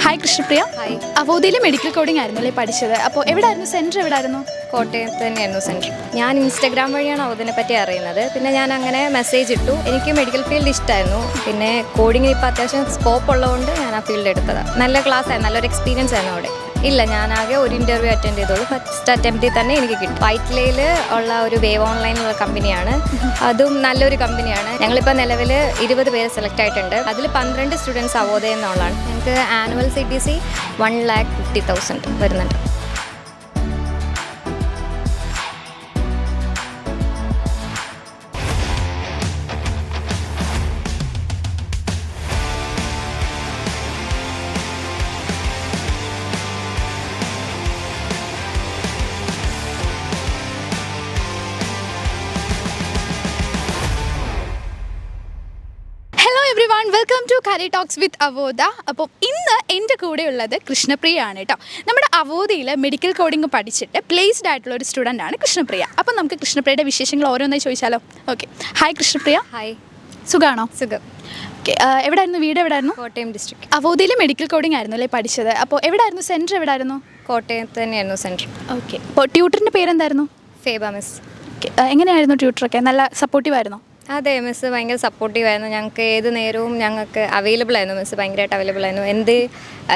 Hi Krishnapriya. Hi അവോധയിലെ medical coding ആയിരുന്നു അല്ലേ പഠിച്ചത്? അപ്പോൾ എവിടെയായിരുന്നു സെന്റർ എവിടെയായിരുന്നു കോട്ടയത്ത് തന്നെയായിരുന്നു സെന്റർ ഞാൻ ഇൻസ്റ്റാഗ്രാം വഴിയാണ് അവോദിനെ പറ്റി അറിയുന്നത്. പിന്നെ ഞാൻ അങ്ങനെ മെസ്സേജ് ഇട്ടു. എനിക്ക് മെഡിക്കൽ ഫീൽഡ് ഇഷ്ടമായിരുന്നു പിന്നെ കോഡിങ്ങിന് ഇപ്പോൾ അത്യാവശ്യം സ്കോപ്പ് ഉള്ളതുകൊണ്ട് ഞാൻ ആ ഫീൽഡ് എടുത്തതാണ് നല്ല ക്ലാസ് ആയിരുന്നു. നല്ലൊരു എക്സ്പീരിയൻസ് ആയിരുന്നു അവിടെ. ഇല്ല ഞാൻ ആകെ ഒരു ഇന്റർവ്യൂ അറ്റൻഡ് ചെയ്തോളൂ. ഫസ്റ്റ് അറ്റംപ്റ്റിൽ തന്നെ എനിക്ക് കിട്ടും. വൈറ്റ്ലയിൽ ഉള്ള ഒരു വേവ് ഓൺലൈൻ ഉള്ള കമ്പനിയാണ് അതും നല്ലൊരു കമ്പനിയാണ് ഞങ്ങളിപ്പോൾ നിലവിൽ ഇരുപത് പേര് സെലക്ട് ആയിട്ടുണ്ട്. അതിൽ പന്ത്രണ്ട് സ്റ്റുഡൻസ് അവോദയം എന്നുള്ളതാണ്. ഞങ്ങൾക്ക് annual C T C one lakh fifty thousand വരുന്നുണ്ട്. Hello everyone welcome to career talks with Avodha അപ്പോൾ ഇന്ന് എന്റെ കൂടെ ഉള്ളത് കൃഷ്ണപ്രിയ ആണ് കേട്ടോ. നമ്മുടെ അവോദയിൽ മെഡിക്കൽ കോഡിംഗ് പഠിച്ചിട്ട് പ്ലേസ്ഡ് ആയിട്ടുള്ള ഒരു സ്റ്റുഡന്റ് ആണ് കൃഷ്ണപ്രിയ. അപ്പോൾ നമുക്ക് കൃഷ്ണപ്രിയയുടെ വിശേഷങ്ങൾ ഓരോന്നായി ചോദിച്ചാലോ? Okay hi Krishnapriya. ഹായ് സുഖമാണോ സുഖം. ഓക്കെ എവിടെയായിരുന്നു വീട് എവിടെയായിരുന്നു കോട്ടയം ഡിസ്ട്രിക്ട് അവോധയിൽ മെഡിക്കൽ കോഡിംഗ് ആയിരുന്നു അല്ലേ പഠിച്ചത്? അപ്പോൾ എവിടെയായിരുന്നു സെന്റർ എവിടെയായിരുന്നു കോട്ടയം തന്നെയായിരുന്നു സെന്റർ ഓക്കെ അപ്പോൾ ട്യൂട്ടറിന്റെ പേരെന്തായിരുന്നു? ഫേബ മിസ്. ഓക്കെ എങ്ങനെയായിരുന്നു ട്യൂട്ടറൊക്കെ നല്ല സപ്പോർട്ടീവ് ആയിരുന്നോ? അതെ മിസ് ഭയങ്കര സപ്പോർട്ടീവ് ആയിരുന്നു. ഞങ്ങൾക്ക് ഏത് നേരവും ഞങ്ങൾക്ക് അവൈലബിൾ ആയിരുന്നു. മിസ് ഭയങ്കരമായിട്ട് അവൈലബിൾ ആയിരുന്നു. എന്ത്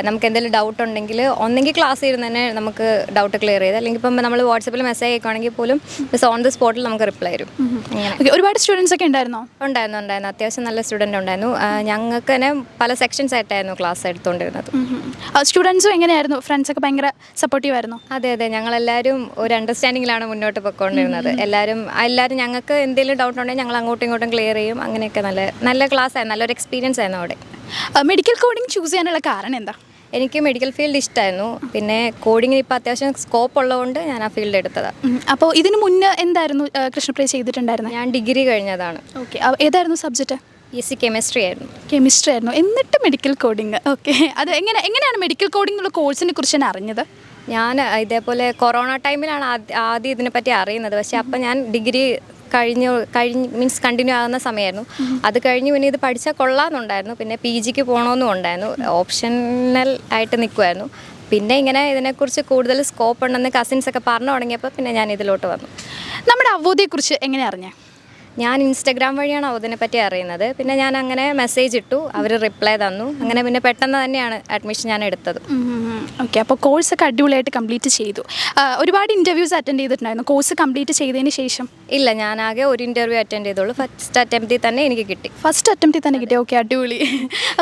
നമുക്ക് എന്തെങ്കിലും ഡൗട്ട് ഉണ്ടെങ്കിൽ ഒന്നെങ്കിൽ ക്ലാസ് ഇരുന്ന് തന്നെ നമുക്ക് ഡൗട്ട് ക്ലിയർ ചെയ്ത്. അല്ലെങ്കിൽ ഇപ്പം നമ്മൾ വാട്സപ്പിൽ മെസ്സേജ് അയക്കുകയാണെങ്കിൽ പോലും മിസ് ഓൺ ദി സ്പോട്ടിൽ നമുക്ക് റിപ്ലൈ തരും ഒരുപാട് സ്റ്റുഡൻസ് ഒക്കെ ഉണ്ടായിരുന്നോ? ഉണ്ടായിരുന്നു ഉണ്ടായിരുന്നു. അത്യാവശ്യം നല്ല സ്റ്റുഡന്റ് ഉണ്ടായിരുന്നു. ഞങ്ങൾക്ക് തന്നെ പല സെക്ഷൻസ് ആയിട്ടായിരുന്നു ക്ലാസ് എടുത്തുകൊണ്ടിരുന്നത്. സ്റ്റുഡൻസും എങ്ങനെയായിരുന്നു? ഫ്രണ്ട്സ് ഒക്കെ ഭയങ്കര സപ്പോർട്ടീവ് ആയിരുന്നു. അതെ അതെ. ഞങ്ങളെല്ലാവരും ഒരു അണ്ടർസ്റ്റാൻഡിങ്ങിലാണ് മുന്നോട്ട് പൊയ്ക്കൊണ്ടിരുന്നത്. എല്ലാവരും എല്ലാവരും ഞങ്ങൾക്ക് എന്തെങ്കിലും ഡൗട്ട് ഉണ്ടെങ്കിൽ ഞങ്ങൾ അങ്ങോട്ടും ഇങ്ങോട്ടും ക്ലിയർ ചെയ്യും. അങ്ങനെയൊക്കെ നല്ല നല്ല ക്ലാസ് ആയിരുന്നു. നല്ലൊരു എക്സ്പീരിയൻസ് ആയിരുന്നു അവിടെ. മെഡിക്കൽ കോഡിംഗ് ചൂസ് ചെയ്യാനുള്ള കാരണം എന്താ? എനിക്ക് മെഡിക്കൽ ഫീൽഡ് ഇഷ്ടമായിരുന്നു പിന്നെ കോഡിങ്ങിന് ഇപ്പോൾ അത്യാവശ്യം സ്കോപ്പ് ഉള്ളതുകൊണ്ട് ഞാൻ ആ ഫീൽഡ് എടുത്തതാണ് അപ്പോൾ ഇതിന് മുന്നേ എന്തായിരുന്നു കൃഷ്ണപ്രിയ ചെയ്തിട്ടുണ്ടായിരുന്നത് ഞാൻ ഡിഗ്രി കഴിഞ്ഞതാണ്. ഓക്കെ ഏതായിരുന്നു subject E S C chemistry ആയിരുന്നു. കെമിസ്ട്രി ആയിരുന്നു. എന്നിട്ട് മെഡിക്കൽ കോഡിങ് ഓക്കെ അത് എങ്ങനെ എങ്ങനെയാണ് മെഡിക്കൽ കോഡിംഗ് എന്നുള്ള കോഴ്സിനെ കുറിച്ച് ഞാൻ അറിഞ്ഞത്? ഞാൻ ഇതേപോലെ കൊറോണ ടൈമിലാണ് ആദ്യം ഇതിനെപ്പറ്റി അറിയുന്നത്. പക്ഷേ അപ്പം ഞാൻ ഡിഗ്രി കഴിഞ്ഞു കഴിഞ്ഞ് മീൻസ് കണ്ടിന്യൂ ആകുന്ന സമയമായിരുന്നു അത് കഴിഞ്ഞ് പിന്നെ ഇത് പഠിച്ചാൽ കൊള്ളാമെന്നുണ്ടായിരുന്നു. പിന്നെ പി ജിക്ക് പോകണമെന്നും ഉണ്ടായിരുന്നു. ഓപ്ഷണൽ ആയിട്ട് നിൽക്കുമായിരുന്നു പിന്നെ ഇങ്ങനെ ഇതിനെക്കുറിച്ച് കൂടുതൽ സ്കോപ്പ് ഉണ്ടെന്ന് കസിൻസ് ഒക്കെ പറഞ്ഞു തുടങ്ങിയപ്പോൾ പിന്നെ ഞാൻ ഇതിലോട്ട് വന്നു. നമ്മുടെ അവധിയെക്കുറിച്ച് എങ്ങനെ അറിഞ്ഞേ? ഞാൻ ഇൻസ്റ്റഗ്രാം വഴിയാണ് അവധിനെ പറ്റി അറിയുന്നത്. പിന്നെ ഞാൻ അങ്ങനെ മെസ്സേജ് ഇട്ടു. അവർ റിപ്ലൈ തന്നു. അങ്ങനെ പിന്നെ പെട്ടെന്ന് തന്നെയാണ് അഡ്മിഷൻ ഞാൻ എടുത്തത്. ഓക്കെ അപ്പോൾ കോഴ്സൊക്കെ അടിപൊളിയായിട്ട് കംപ്ലീറ്റ് ചെയ്തു. ഒരുപാട് ഇന്റർവ്യൂസ് അറ്റൻഡ് ചെയ്തിട്ടുണ്ടായിരുന്നു. കോഴ്സ് കംപ്ലീറ്റ് ചെയ്തതിന് ശേഷം? ഇല്ല ഞാൻ ആകെ ഒരു ഇന്റർവ്യൂ അറ്റൻഡ് ചെയ്തോളൂ. ഫസ്റ്റ് അറ്റംപ്റ്റിൽ തന്നെ എനിക്ക് കിട്ടി. ഫസ്റ്റ് അറ്റംപ്റ്റിൽ തന്നെ കിട്ടി. ഓക്കെ അടിപൊളി.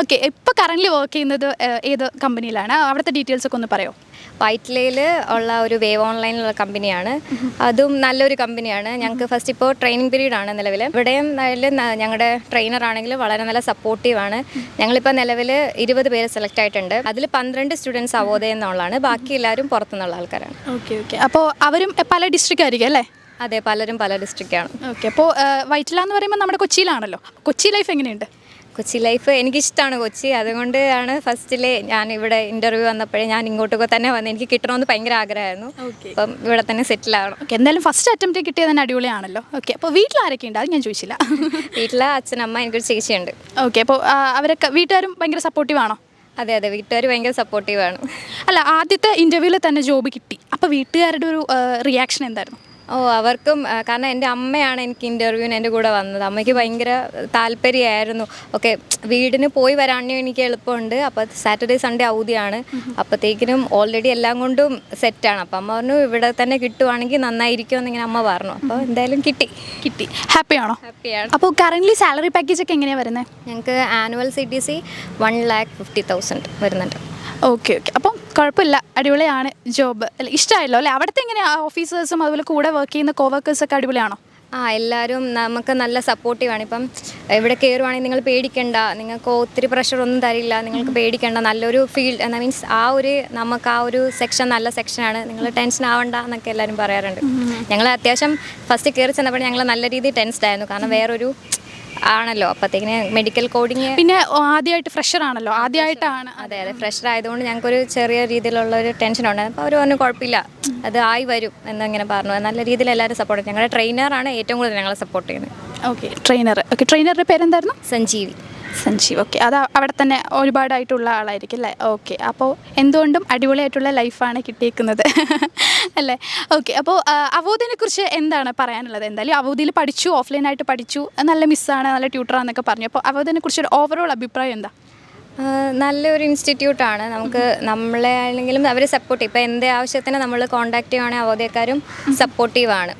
ഓക്കെ ഇപ്പോൾ കറന്റ് വർക്ക് ചെയ്യുന്നത് ഏത് കമ്പനിയിലാണ് അവിടുത്തെ ഡീറ്റെയിൽസ് ഒക്കെ ഒന്ന് പറയോ? വൈറ്റ്ലയിൽ ഉള്ള ഒരു വേവ് ഓൺലൈനിലുള്ള കമ്പനിയാണ്. അതും നല്ലൊരു കമ്പനിയാണ്. ഞങ്ങൾക്ക് ഫസ്റ്റ് ഇപ്പോൾ ട്രെയിനിങ് പീരീഡ് ആണ് നിലവിൽ ഇവിടെയും ഞങ്ങളുടെ ട്രെയിനർ ആണെങ്കിൽ വളരെ നല്ല സപ്പോർട്ടീവ് ആണ്. ഞങ്ങളിപ്പോൾ നിലവിൽ ഇരുപത് പേര് സെലക്ട് ആയിട്ടുണ്ട്. അതിൽ പന്ത്രണ്ട് സ്റ്റുഡൻസ് അവോദയം എന്നുള്ളതാണ്. ബാക്കി എല്ലാവരും പുറത്തുനിന്നുള്ള ആൾക്കാരാണ്. ഓക്കെ ഓക്കെ അപ്പോൾ അവരും പല ഡിസ്ട്രിക്റ്റ് ആയിരിക്കും അല്ലേ? അതെ പലരും പല ഡിസ്ട്രിക്റ്റാണ് ഓക്കെ അപ്പോൾ വൈറ്റില എന്ന് പറയുമ്പോൾ നമ്മുടെ കൊച്ചിയിലാണല്ലോ. കൊച്ചി ലൈഫ് എങ്ങനെയുണ്ട്? കൊച്ചി ലൈഫ് എനിക്കിഷ്ടമാണ് കൊച്ചി. അതുകൊണ്ട് ആണ് ഫസ്റ്റിലെ ഞാൻ ഇവിടെ ഇന്റർവ്യൂ വന്നപ്പോഴേ ഞാൻ ഇങ്ങോട്ടൊക്കെ തന്നെ വന്ന് എനിക്ക് കിട്ടണമെന്ന് ഭയങ്കര ആഗ്രഹമായിരുന്നു. അപ്പം ഇവിടെ തന്നെ സെറ്റിൽ ആവണം. ഓക്കെ എന്തായാലും ഫസ്റ്റ് അറ്റംപ്റ്റ് കിട്ടിയത് തന്നെ അടിപൊളിയാണല്ലോ. ഓക്കെ അപ്പോൾ വീട്ടിൽ ആരൊക്കെ ഉണ്ട് അത് ഞാൻ ചോദിച്ചില്ല. വീട്ടിലെ അച്ഛനമ്മ എനിക്കൊരു ചേച്ചിയുണ്ട്. ഓക്കെ അപ്പോൾ അവരൊക്കെ വീട്ടുകാരും ഭയങ്കര സപ്പോർട്ടീവ് ആണോ? അതെ അതെ വീട്ടുകാർ ഭയങ്കര സപ്പോർട്ടീവ് ആണ്. അല്ല ആദ്യത്തെ ഇന്റർവ്യൂവിൽ തന്നെ ജോബ് കിട്ടി. അപ്പോൾ വീട്ടുകാരുടെ ഒരു റിയാക്ഷൻ എന്തായിരുന്നു? ഓ അവർക്കും കാരണം എന്റെ അമ്മയാണ് എനിക്ക് ഇന്റർവ്യൂവിന് എന്റെ കൂടെ വന്നത്. അമ്മയ്ക്ക് ഭയങ്കര താല്പര്യമായിരുന്നു. ഓക്കെ വീടിന് പോയി വരാനും എനിക്ക് എളുപ്പമുണ്ട്. അപ്പോൾ സാറ്റർഡേ സൺഡേ അവധിയാണ്. അപ്പോഴത്തേക്കിനും ഓൾറെഡി എല്ലാം കൊണ്ടും സെറ്റാണ് അപ്പം അമ്മ പറഞ്ഞു ഇവിടെ തന്നെ കിട്ടുവാണെങ്കിൽ നന്നായിരിക്കും എന്നിങ്ങനെ അമ്മ പറഞ്ഞു. അപ്പോൾ എന്തായാലും കിട്ടി. കിട്ടി. ഹാപ്പിയാണോ ഹാപ്പിയാണ് അപ്പോൾ കറന്റ്ലി സാലറി പാക്കേജ് ഒക്കെ എങ്ങനെയാണ് വരുന്നത് ഞങ്ങൾക്ക് annual C T C one lakh fifty thousand വരുന്നുണ്ട്. Okay okay. അപ്പം കുഴപ്പമില്ല. അടിപൊളിയാണ് ജോബ് അല്ല ഇഷ്ടമായല്ലോ അല്ലേ? അവിടുത്തെ എങ്ങനെയാണ് ഓഫീസേഴ്സും അതുപോലെ കൂടെ വർക്ക് ചെയ്യുന്ന കോവർക്കേഴ്സൊക്കെ അടിപൊളിയാണോ? ആ എല്ലാവരും നമുക്ക് നല്ല സപ്പോർട്ടീവാണ് ഇപ്പം ഇവിടെ കയറുവാണെങ്കിൽ നിങ്ങൾ പേടിക്കണ്ട. നിങ്ങൾക്ക് ഒത്തിരി പ്രഷർ ഒന്നും തരില്ല. നിങ്ങൾക്ക് പേടിക്കണ്ട. നല്ലൊരു ഫീൽഡ് എന്നാ മീൻസ് ആ ഒരു നമുക്ക് ആ ഒരു സെക്ഷൻ നല്ല സെക്ഷനാണ് നിങ്ങൾ ടെൻഷൻ ആവണ്ട എന്നൊക്കെ എല്ലാവരും പറയാറുണ്ട്. ഞങ്ങൾ അത്യാവശ്യം ഫസ്റ്റ് കയറി ചെന്നപ്പോൾ ഞങ്ങൾ നല്ല രീതിയിൽ ടെൻസ്ഡ് ആയിരുന്നു. കാരണം വേറൊരു ആണല്ലോ. അപ്പോഴത്തേക്കിന് മെഡിക്കൽ കോഡിങ് പിന്നെ ആദ്യമായിട്ട് ഫ്രഷർ ആണല്ലോ. ആദ്യമായിട്ടാണ് അതെ അതെ. ഫ്രഷർ ആയതുകൊണ്ട് ഞങ്ങൾക്കൊരു ചെറിയ രീതിയിലുള്ള ഒരു ടെൻഷൻ ഉണ്ടായിരുന്നു അപ്പോൾ അവർ പറഞ്ഞു കുഴപ്പമില്ല. അത് ആയി വരും. എന്നിങ്ങനെ പറഞ്ഞു. നല്ല രീതിയിൽ എല്ലാവരും സപ്പോർട്ട് ഞങ്ങളുടെ ട്രെയിനറാണ് ഏറ്റവും കൂടുതൽ ഞങ്ങളെ സപ്പോർട്ട് ചെയ്യുന്നത്. ഓക്കെ ട്രെയിനർ ഓക്കെ ട്രെയിനറുടെ പേരെന്തായിരുന്നു? സഞ്ജീവി. സഞ്ജീവ് ഓക്കെ അത് അവിടെ തന്നെ ഒരുപാടായിട്ടുള്ള ആളായിരിക്കും അല്ലേ? ഓക്കെ അപ്പോൾ എന്തുകൊണ്ടും അടിപൊളിയായിട്ടുള്ള ലൈഫാണ് കിട്ടിയേക്കുന്നത്. അല്ലേ? ഓക്കെ അപ്പോൾ അവോദിനെ കുറിച്ച് എന്താണ് പറയാനുള്ളത്? എന്തായാലും അവോദിയിൽ പഠിച്ചു ഓഫ്ലൈനായിട്ട് പഠിച്ചു. നല്ല മിസ്സാണ് നല്ല ട്യൂട്ടറാന്നൊക്കെ പറഞ്ഞു. അപ്പോൾ അവോദിനെ കുറിച്ചൊരു ഓവറോൾ അഭിപ്രായം എന്താ? നല്ലൊരു ഇൻസ്റ്റിറ്റ്യൂട്ടാണ് നമുക്ക് നമ്മളെ ആണെങ്കിലും അവർ സപ്പോർട്ട് ഇപ്പോൾ എന്ത് ആവശ്യത്തിന് നമ്മൾ കോൺടാക്ട് ചെയ്യുവാണെങ്കിൽ അവധേക്കാരും സപ്പോർട്ടീവാണ്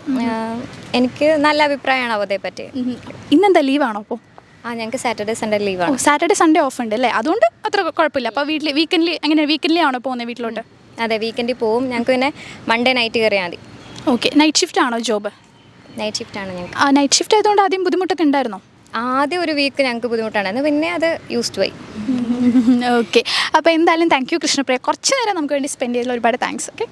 എനിക്ക് നല്ല അഭിപ്രായമാണ് അവധയെ പറ്റി. ഇന്നെന്താ ലീവാണോ അപ്പോൾ ആ ഞങ്ങൾക്ക് സാറ്റർഡേ സൺഡേ ലീവ് ലീവാണ് സാറ്റർഡേ സൺഡേ ഓഫ് ഉണ്ട് അല്ലേ? അതുകൊണ്ട് അത്ര കുഴപ്പമില്ല. അപ്പോൾ വീട്ടിൽ വീക്കെൻഡിൽ എങ്ങനെ വീക്കെൻഡിലേ ആണോ പോകുന്നത് വീട്ടിലോട്ട്? അതെ വീക്കെൻഡിൽ പോവും. ഞങ്ങൾക്ക് പിന്നെ മൺഡേ നൈറ്റ് കയറിയാൽ മതി. ഓക്കെ നൈറ്റ് ഷിഫ്റ്റ് ആണോ ജോബ് നൈറ്റ് ഷിഫ്റ്റ് ആണ് ഞങ്ങൾക്ക് ആ നൈറ്റ് ഷിഫ്റ്റ് ആയതുകൊണ്ട് ആദ്യം ബുദ്ധിമുട്ടൊക്കെ ഉണ്ടായിരുന്നോ? ആദ്യം ഒരു വീക്ക് ഞങ്ങൾക്ക് ബുദ്ധിമുട്ടാണ്. പിന്നെ അത് യൂസ്ഡ് ആയി ഓക്കെ അപ്പോൾ എന്തായാലും താങ്ക് യു കൃഷ്ണപ്രിയ. കുറച്ച് നേരം നമുക്ക് വേണ്ടി സ്പെൻഡ് ചെയ്തതിൽ ഒരുപാട് താങ്ക്സ് ഓക്കെ